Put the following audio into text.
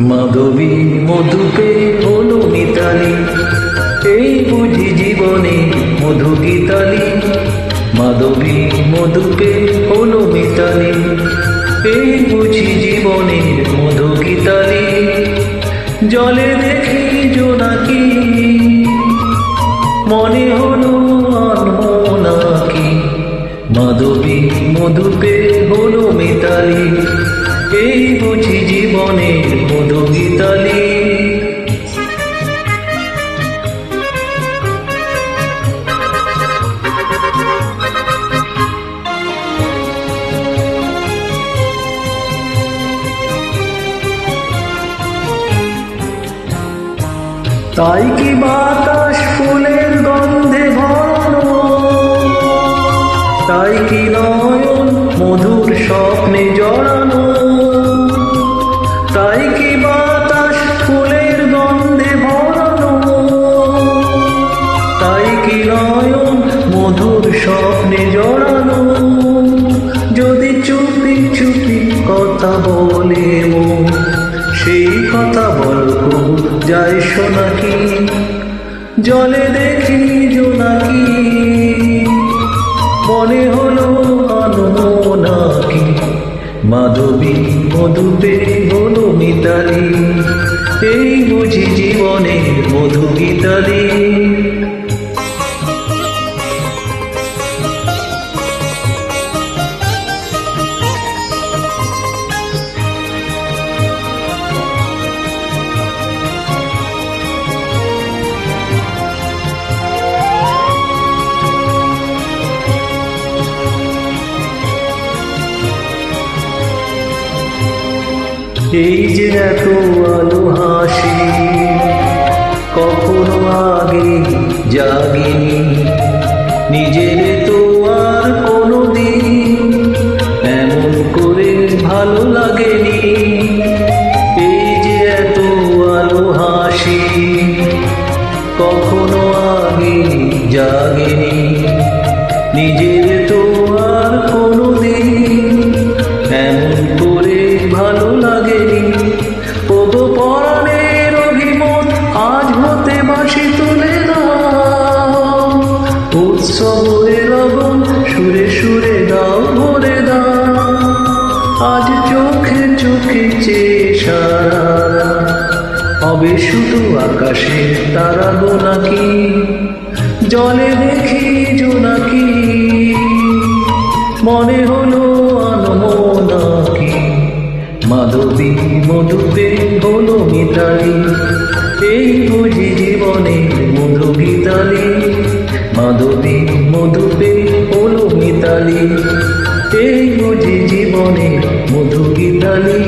মাধবী মধুপে হলো মিতালি। এই বুঝি জীবনে মধু গীতালি। মাধবী মধুপে হলো মিতালি। এই বুঝি জীবনে মধু গীতালি। জলে দেখি জোনাকি মনে হলো নাকি? মাধবী মধুপে হলো মিতালি। এই বুঝি জীবনের তাই কি বাতাস ফুলের গন্ধে ভরানো তাই কি নয়ন মধুর স্বপ্নে জড়ানো? তাই কি বাতাস ফুলের গন্ধে ভরানো তাই কি নয়ন মধুর স্বপ্নে জড়ানো? যদি চুপি চুপি কথা বলে সেই কথা বলব যায় শোনাকি জলে দেখি জোনাকি। মনে হলো নাকি? মাধবী মধুতে হলো মিতালি। এই বুঝি জীবনের মধু গীতালি এই যে এত আলো হাসি, কখনো আগে জাগিনি। নিজের তো আর কোনো দিন এমন করে ভালো লাগেনি। এই যে এত আলো হাসি, কখনো আগে জাগেনি। নিজের উৎসবের লগন সুরে সুরে দাও ভরে দাও আজ চোখে চোখে চেয়ে সারা হবে শুধু আকাশে তারা নাকি? জলে দেখি জোনাকি মনে হলো নাকি? মাধবী মধুপে হলো মিতালি। এই বুঝি জীবনে মিতালি এই বুঝি জীবনে মধু গীতালি